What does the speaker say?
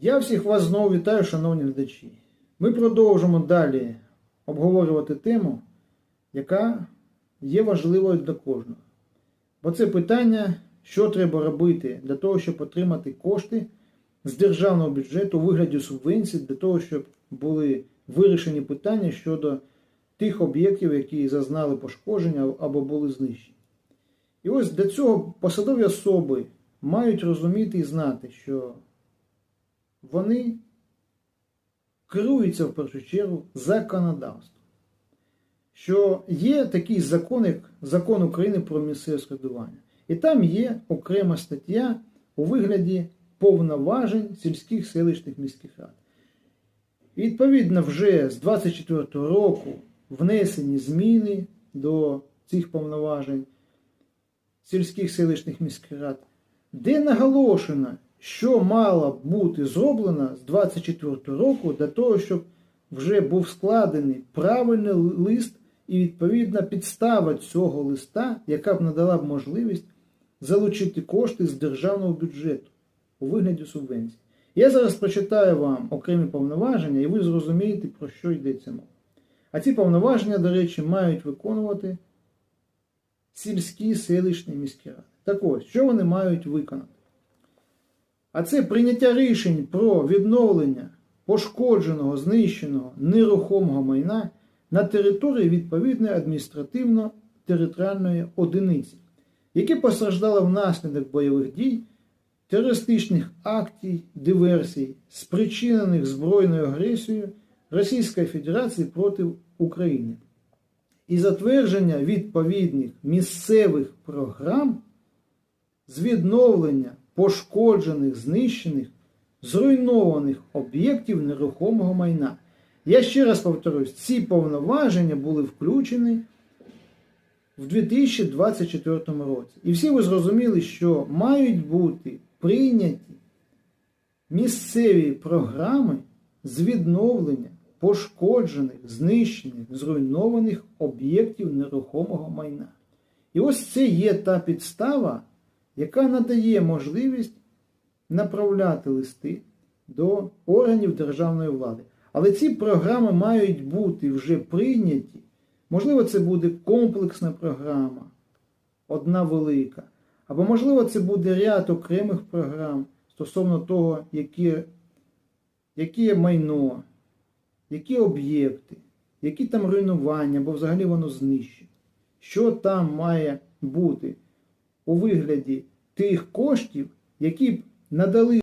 Я всіх вас знову вітаю, шановні глядачі. Ми продовжимо далі обговорювати тему, яка є важливою для кожного. Бо це питання, що треба робити для того, щоб отримати кошти з державного бюджету у вигляді субвенцій, для того, щоб були вирішені питання щодо тих об'єктів, які зазнали пошкодження або були знищені. І ось для цього посадові особи мають розуміти і знати, що вони керуються в першу чергу законодавством. Що є такий закон, як закон України про місцеве самоврядування. І там є окрема стаття у вигляді повноважень сільських селищних міських рад. І відповідно, вже з 24 року внесені зміни до цих повноважень сільських селищних міських рад, де наголошено, що мало б бути зроблено з 24 року для того, щоб вже був складений правильний лист і відповідна підстава цього листа, яка б надала б можливість залучити кошти з державного бюджету у вигляді субвенцій. Я зараз прочитаю вам окремі повноваження, і ви зрозумієте, про що йдеться мова. А ці повноваження, до речі, мають виконувати сільські селищні міські ради. Так ось, що вони мають виконати? А це прийняття рішень про відновлення пошкодженого, знищеного нерухомого майна на території відповідної адміністративно-територіальної одиниці, яке постраждало внаслідок бойових дій, терористичних актів, диверсій, спричинених збройною агресією Російської Федерації проти України, і затвердження відповідних місцевих програм з відновлення пошкоджених, знищених, зруйнованих об'єктів нерухомого майна. Я ще раз повторюсь, ці повноваження були включені в 2024 році. І всі ви зрозуміли, що мають бути прийняті місцеві програми з відновлення пошкоджених, знищених, зруйнованих об'єктів нерухомого майна. І ось це є та підстава, яка надає можливість направляти листи до органів державної влади. Але ці програми мають бути вже прийняті. Можливо, це буде комплексна програма, одна велика. Або, можливо, це буде ряд окремих програм стосовно того, яке, є майно, які об'єкти, які там руйнування, або взагалі воно знищено. Що там має бути у вигляді тих коштів, які б надали